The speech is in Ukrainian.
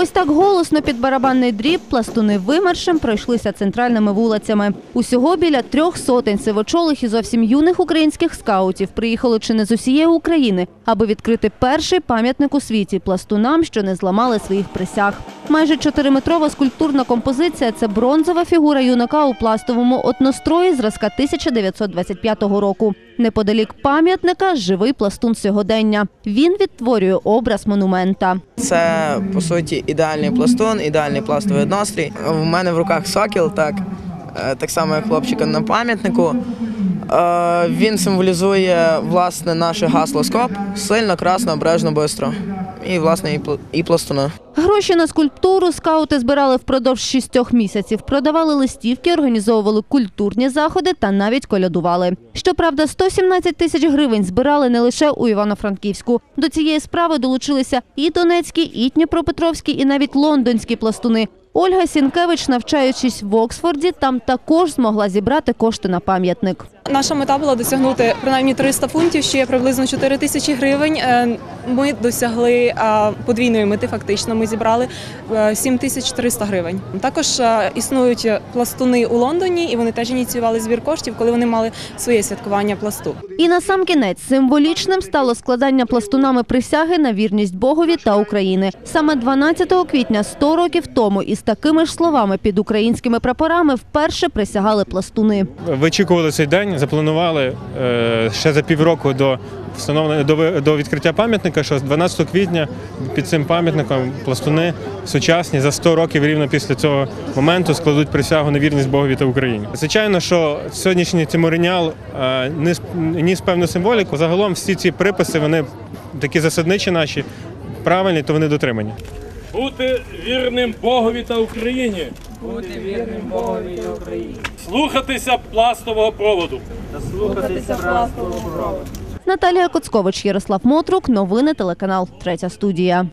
Ось так голосно під барабанний дріб пластуни вимаршем пройшлися центральними вулицями. Усього біля трьох сотень сивочолих і зовсім юних українських скаутів приїхали чи не з усієї України, аби відкрити перший пам'ятник у світі пластунам, що не зламали своїх присяг. Майже чотириметрова скульптурна композиція це бронзова фігура юнака у пластовому однострої зразка 1925 року. Неподалік пам'ятника живий пластун сьогодення. Він відтворює образ монумента. Це по суті ідеальний пластун, ідеальний пластовий однострій. У мене в руках сокіл, так, е, так само як хлопчика на пам'ятнику. Е, Він символізує власне наше гасло СКОП сильно, красно, обережно, бистро. І власне і пл- і пластуна. Гроші на скульптуру скаути збирали впродовж шістьох місяців, продавали листівки, організовували культурні заходи та навіть колядували. Щоправда, 117 тисяч гривень збирали не лише у Івано-Франківську. До цієї справи долучилися і донецькі, і дніпропетровські, і навіть лондонські пластуни. Ольга Сінкевич, навчаючись в Оксфорді, там також змогла зібрати кошти на пам'ятник. Наша мета була досягнути принаймні 300 фунтів, що є приблизно 4 тисячі гривень. Е, Ми досягли подвійної мети. Фактично, ми зібрали е, 7300 гривень. Також е, існують пластуни у Лондоні, і вони теж ініціювали збір коштів, коли вони мали своє святкування пласту. І на сам кінець символічним стало складання пластунами присяги на вірність Богові та Україні. Саме 12 квітня 100 років тому із такими ж словами під українськими прапорами вперше присягали пластуни. Вичікували цей день, запланували е, ще за півроку до встановлення до, відкриття пам'ятника, що з 12 квітня під цим пам'ятником пластуни сучасні за 100 років рівно після цього моменту складуть присягу на вірність Богові та Україні. Звичайно, що сьогоднішній циморінял е, ніс, ніс певну символіку. Загалом всі ці приписи вони такі засадничі наші, правильні, то вони дотримані. Бути вірним Богові та Україні. Бути вірним Богові та Україні. Слухатися пластового проводу. Наталія Коцкович, Ярослав Мотрук. Новини телеканал Третя студія.